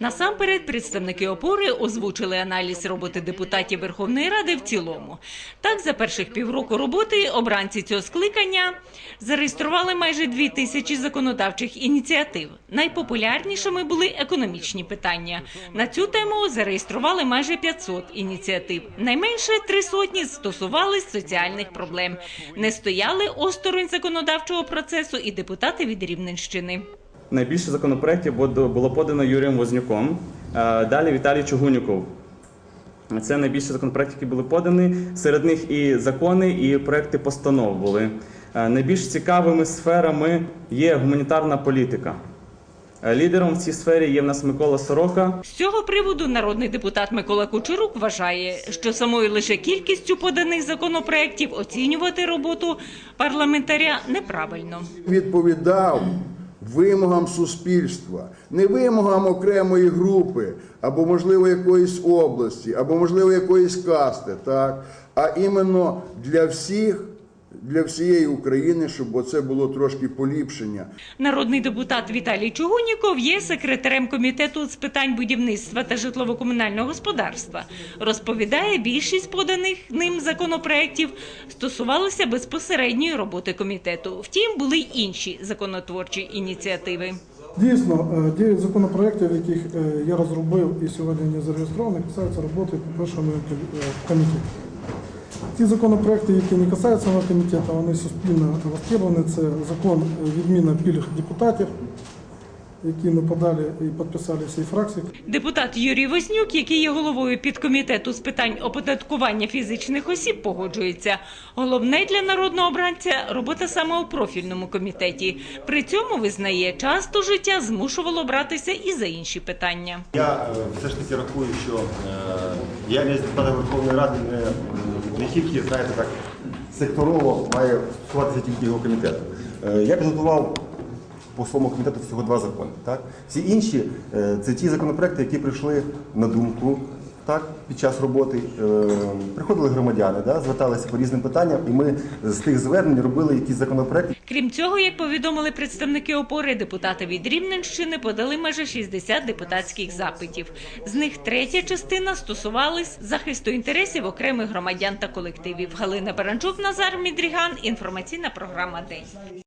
Насамперед, представники опори озвучили аналіз роботи депутатів Верховної Ради в цілому. Так, за перших півроку роботи обранці цього скликання зареєстрували майже дві тисячі законодавчих ініціатив. Найпопулярнішими були економічні питання. На цю тему зареєстрували майже 500 ініціатив. Найменше три сотні стосувались соціальних проблем. Не стояли осторонь законодавчого процесу і депутати від Рівненщини. Найбільше законопроєктів було подано Юрієм Вознюком, е, далі Віталій Чугуніков. Це найбільше законопроєктів, які були подані. Серед них і закони, і проекти постанов були. Е, Найбільш цікавими сферами є гуманітарна політика. Е, Лідером в цій сфері є в нас Микола Сорока. З цього приводу народний депутат Микола Кучерук вважає, що самою лише кількістю поданих законопроєктів оцінювати роботу парламентаря неправильно. відповідав вимогам суспільства, не вимогам окремої групи, або, можливо, якоїсь області, або, можливо, якоїсь касти, так? а іменно для всіх, для всієї України, щоб оце було трошки поліпшення. Народний депутат Віталій Чугуніков є секретарем комітету з питань будівництва та житлово-комунального господарства. Розповідає, більшість поданих ним законопроєктів стосувалися безпосередньої роботи комітету. Втім, були й інші законотворчі ініціативи. Дійсно, е, 9 законопроєктів, яких е, я розробив і сьогодні не зареєстровані, касаються роботи по першому е, комітеті. Ті законопроекти, які не касаються мого комітету, вони суспільно востребовані. Це закон е, відміна пільг депутатів, які ми подали і підписали всі фракції. Депутат Юрій Вознюк, який є головою підкомітету з питань оподаткування фізичних осіб, погоджується. Головне для народного обранця робота саме у профільному комітеті. При цьому визнає, часто життя змушувало братися і за інші питання. Я е, все ж таки рахую, що е, діяльність депутата Верховної Ради не, не тільки, знаєте, так, секторово має стосуватися тільки його комітету. Е, Я підготував по своєму комітету всього два закони. Так? Всі інші е, це ті законопроекти, які прийшли на думку так, під час роботи. Е, Приходили громадяни, да, зверталися по різним питанням, і ми з тих звернень робили якісь законопроекти. Крім цього, як повідомили представники опори, депутати від Рівненщини подали майже 60 депутатських запитів. З них третя частина стосувалась захисту інтересів окремих громадян та колективів. Галина Баранчук, Назар Мідріган. Інформаційна програма День.